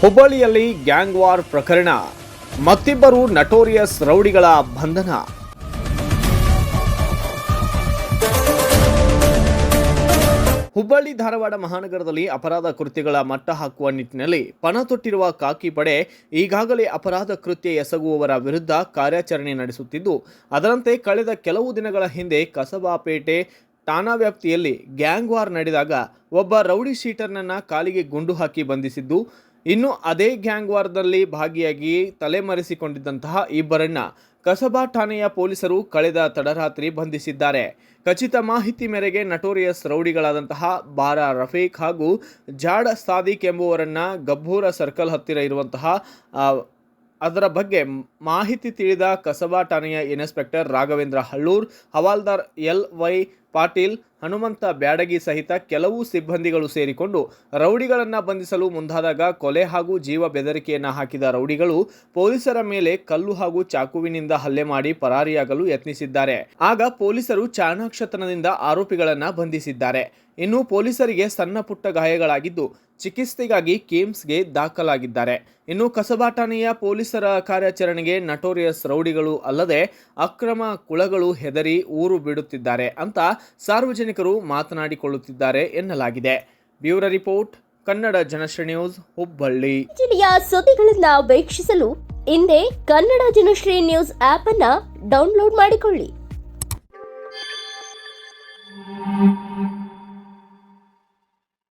ಹುಬ್ಬಳ್ಳಿಯಲ್ಲಿ gang war ಪ್ರಕರಣ. ಮತ್ತಿಬ್ಬರು ನಟೋರಿಯಸ್ ರೌಡಿಗಳ ಬಂಧನ. ಹುಬ್ಬಳ್ಳಿ ಧಾರವಾಡ ಮಹಾನಗರದಲ್ಲಿ ಅಪರಾಧ ಕೃತ್ಯಗಳ ಮಟ್ಟ ಹಾಕುವ ನಿಟ್ಟಿನಲ್ಲಿ ಪಣ ತೊಟ್ಟಿರುವ ಕಾಕಿ ಪಡೆ ಈಗಾಗಲೇ ಅಪರಾಧ ಕೃತ್ಯ ಎಸಗುವವರ ವಿರುದ್ಧ ಕಾರ್ಯಾಚರಣೆ ನಡೆಸುತ್ತಿದ್ದು, ಅದರಂತೆ ಕಳೆದ ಕೆಲವು ದಿನಗಳ ಹಿಂದೆ ಕಸಬಾಪೇಟೆ ಠಾಣಾ ವ್ಯಾಪ್ತಿಯಲ್ಲಿ ಗ್ಯಾಂಗ್ ವಾರ್ ನಡೆದಾಗ ಒಬ್ಬ ರೌಡಿ ಶೀಟರ್ನನ್ನ ಕಾಲಿಗೆ ಗುಂಡು ಹಾಕಿ ಬಂಧಿಸಿದ್ದು ಇನ್ನು ಅದೇ ಗ್ಯಾಂಗ್ ವಾರ್ದಲ್ಲಿ ಭಾಗಿಯಾಗಿ ತಲೆಮರೆಸಿಕೊಂಡಿದ್ದಂತಹ ಇಬ್ಬರನ್ನ ಕಸಬಾ ಠಾಣೆಯ ಪೊಲೀಸರು ಕಳೆದ ತಡರಾತ್ರಿ ಬಂಧಿಸಿದ್ದಾರೆ. ಖಚಿತ ಮಾಹಿತಿ ಮೇರೆಗೆ ನಟೋರಿಯಸ್ ರೌಡಿಗಳಾದಂತಹ ಬಾರಾ ರಫೀಕ್ ಹಾಗೂ ಜಾಡ ಸಾದಿಕ್ ಎಂಬುವರನ್ನ ಗಬ್ಬೂರ ಸರ್ಕಲ್ ಹತ್ತಿರ ಇರುವಂತಹ ಅದರ ಬಗ್ಗೆ ಮಾಹಿತಿ ತಿಳಿದ ಕಸಬಾ ಠಾಣೆಯ ಇನ್ಸ್ಪೆಕ್ಟರ್ ರಾಘವೇಂದ್ರ ಹಳ್ಳೂರ್, ಹವಾಲ್ದಾರ್ ಎಲ್ ವೈ ಪಾಟೀಲ್ ಹನುಮಂತ ಬ್ಯಾಡಗಿ ಸಹಿತ ಕೆಲವು ಸಿಬ್ಬಂದಿಗಳು ಸೇರಿಕೊಂಡು ರೌಡಿಗಳನ್ನು ಬಂಧಿಸಲು ಮುಂದಾದಾಗ ಕೊಲೆ ಹಾಗೂ ಜೀವ ಬೆದರಿಕೆಯನ್ನು ಹಾಕಿದ ರೌಡಿಗಳು ಪೊಲೀಸರ ಮೇಲೆ ಕಲ್ಲು ಹಾಗೂ ಚಾಕುವಿನಿಂದ ಹಲ್ಲೆ ಮಾಡಿ ಪರಾರಿಯಾಗಲು ಯತ್ನಿಸಿದ್ದಾರೆ. ಆಗ ಪೊಲೀಸರು ಚಾಣಾಕ್ಷತನದಿಂದ ಆರೋಪಿಗಳನ್ನು ಬಂಧಿಸಿದ್ದಾರೆ. ಇನ್ನು ಪೊಲೀಸರಿಗೆ ಸಣ್ಣ ಪುಟ್ಟ ಗಾಯಗಳಾಗಿದ್ದು ಚಿಕಿತ್ಸೆಗಾಗಿ ಕೇಮ್ಸ್ಗೆ ದಾಖಲಾಗಿದ್ದಾರೆ. ಇನ್ನು ಕಸಬಾ ಪೊಲೀಸರ ಕಾರ್ಯಾಚರಣೆಗೆ ನಟೋರಿಯಸ್ ರೌಡಿಗಳು ಅಲ್ಲದೆ ಅಕ್ರಮ ಕುಳಗಳು ಹೆದರಿ ಊರು ಬಿಡುತ್ತಿದ್ದಾರೆ ಅಂತ ಸಾರ್ವಜನಿಕರು ಮಾತನಾಡಿಕೊಳ್ಳುತ್ತಿದ್ದಾರೆ ಎನ್ನಲಾಗಿದೆ. Bureau report, Kannada Janashree news, Hubballi. ಜಿಲ್ಲೆಯ ಸುದ್ದಿಗಳನ್ನ ವೀಕ್ಷಿಸಲು ಹಿಂದೆ ಕನ್ನಡ ಜನಶ್ರೀ ನ್ಯೂಸ್ ಆಪ್ ಅನ್ನ ಡೌನ್ಲೋಡ್ ಮಾಡಿಕೊಳ್ಳಿ.